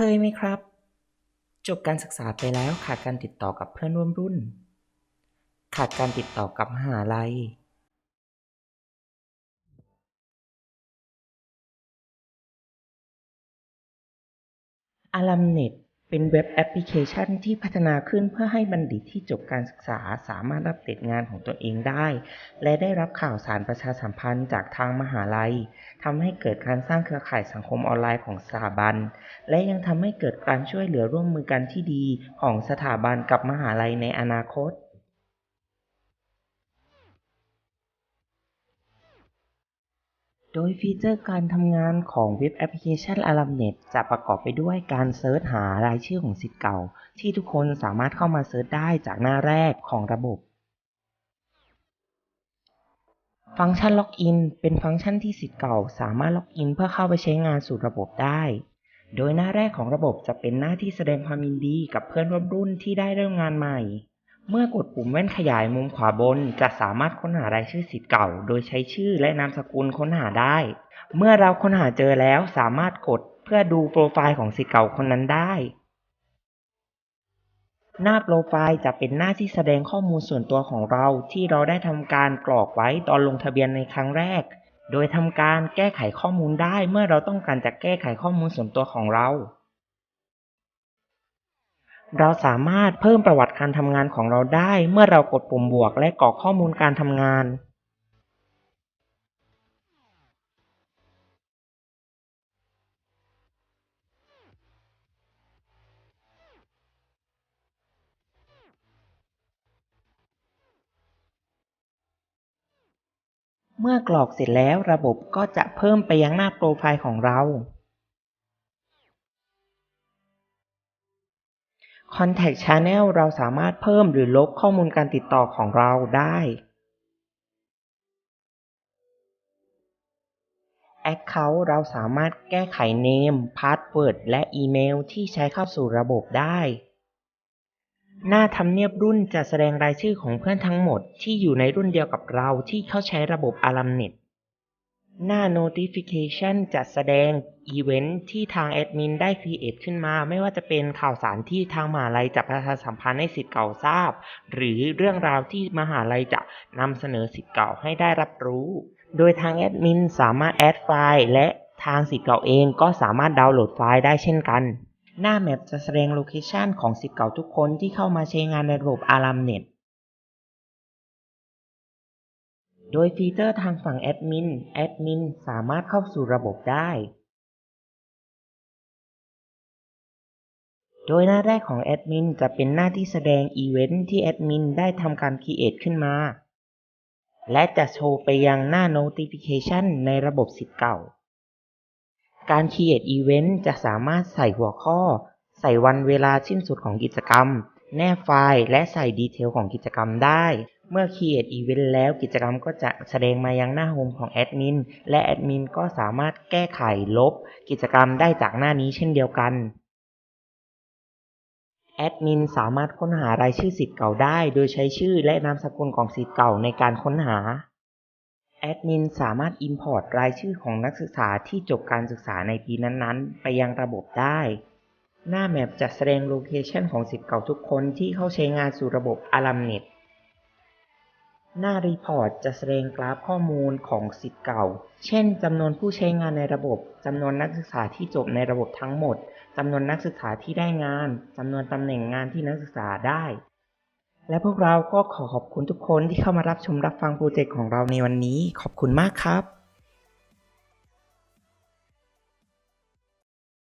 เคยไหมครับ จบการศึกษาไปแล้วขาดการติดต่อกับเพื่อนร่วมรุ่น ขาดการติดต่อกับมหาลัย a l u m n e t เป็นเว็บแอปพลิเคชันที่พัฒนาขึ้นเพื่อให้บัณฑิตที่จบการศึกษาสามารถอัปเดตงานของตนเองได้ และได้รับข่าวสารประชาสัมพันธ์จากทางมหาลัยทำให้เกิดการสร้างเครือข่ายสังคมออนไลน์ของสถาบัน และยังทำให้เกิดการช่วยเหลือร่วมมือกันที่ดีของสถาบันกับมหาลัยในอนาคต โดยฟีเจอร์การทำงานของเว็บแอปพลิเคชัน Alumnet จะประกอบไปด้วยการเซิร์ชหารายชื่อของสิทธิ์เก่า ที่ทุกคนสามารถเข้ามาเซิร์ชได้จากหน้าแรกของระบบ ฟังก์ชันล็อกอินเป็นฟังก์ชันที่สิทธิ์เก่า สามารถล็อกอินเพื่อเข้าไปใช้งานสู่ระบบได้ โดยหน้าแรกของระบบจะเป็นหน้าที่แสดงความยินดีกับเพื่อนร่วมรุ่นที่ได้เริ่มงานใหม่ เมื่อกดปุ่มแว่นขยายมุมขวาบน จะสามารถค้นหารายชื่อสิทธิ์เก่า โดยใช้ชื่อและนามสกุลค้นหาได้ เมื่อเราค้นหาเจอแล้วสามารถกดเพื่อดูโปรไฟล์ของสิทธิ์เก่าคนนั้นได้ หน้าโปรไฟล์จะเป็นหน้าที่แสดงข้อมูลส่วนตัวของเราที่เราได้ทำการกรอกไว้ตอนลงทะเบียนในครั้งแรก โดยทำการแก้ไขข้อมูลได้เมื่อเราต้องการจะแก้ไขข้อมูลส่วนตัวของเรา เราสามารถเพิ่มประวัติการทำงานของเราได้เมื่อเรากดปุ่มบวกและกรอกข้อมูลการทำงานเมื่อกรอกเสร็จแล้วระบบก็จะเพิ่มไปยังหน้าโปรไฟล์ของเรา Contact Channel เราสามารถเพิ่มหรือลบข้อมูลการติดต่อของเราได้ Account เราสามารถแก้ไข Name Password และอีเมลที่ใช้เข้าสู่ระบบได้ หน้าทำเนียบรุ่นจะแสดงรายชื่อของเพื่อนทั้งหมดที่อยู่ในรุ่นเดียวกับเราที่เข้าใช้ระบบ Alumnet หน้า Notification จะแสดงอีเวนท์ที่ทางแอดมินได้ create ขึ้นมา ไม่ว่าจะเป็นข่าวสารที่ทางมหาลัยจะประชาสัมพันธ์ให้สิทธิ์เก่าทราบ หรือเรื่องราวที่มหาลัยจะนำเสนอสิทธิ์เก่าให้ได้รับรู้ โดยทางแอดมินสามารถแอดไฟล์ และทางสิทธิ์เก่าเองก็สามารถดาวน์โหลดไฟล์ได้เช่นกัน หน้าแมปจะแสดงโลเคชันของสิทธิ์เก่าทุกคนที่เข้ามาใช้งานในระบบ Alumnet โดยฟีเจอร์ทางฝั่งแอดมิน แอดมินสามารถเข้าสู่ระบบได้ โดยหน้าแรกของแอดมินจะเป็นหน้าที่แสดงอีเวนท์ที่แอดมินได้ทำการ create ขึ้นมา และจะโชว์ไปยังหน้า notification ในระบบสิทธิ์เก่า การ create event จะสามารถใส่หัวข้อ ใส่วันเวลาสิ้นสุดของกิจกรรม แนบไฟล์ และใส่ดีเทลของกิจกรรมได้ เมื่อ create event แล้วกิจกรรมก็จะแสดงมายังหน้าโฮมของแอดมินและแอดมินก็สามารถแก้ไขลบ กิจกรรมได้จากหน้านี้เช่นเดียวกันแอดมินสามารถค้นหารายชื่อสิทธิ์เก่าได้ โดยใช้ชื่อและนามสกุลของสิทธิ์เก่าในการค้นหา แอดมินสามารถ Import รายชื่อของนักศึกษาที่จบการศึกษาในปีนั้นๆ ไปยังระบบได้ หน้าแมปจะแสดงโลเคชันของสิทธิ์เก่าทุกคนที่เข้าใช้งานสู่ระบบ Alumnet หน้ารีพอร์ตจะแสดงกราฟข้อมูลของสิทธิ์เก่า เช่นจำนวนผู้ใช้งานในระบบ จำนวนนักศึกษาที่จบในระบบทั้งหมด จำนวนนักศึกษาที่ได้งาน จำนวนตำแหน่งงานที่นักศึกษาได้ และพวกเราก็ขอขอบคุณทุกคนที่เข้ามารับชมรับฟังโปรเจกต์ของเราในวันนี้ ขอบคุณมากครับ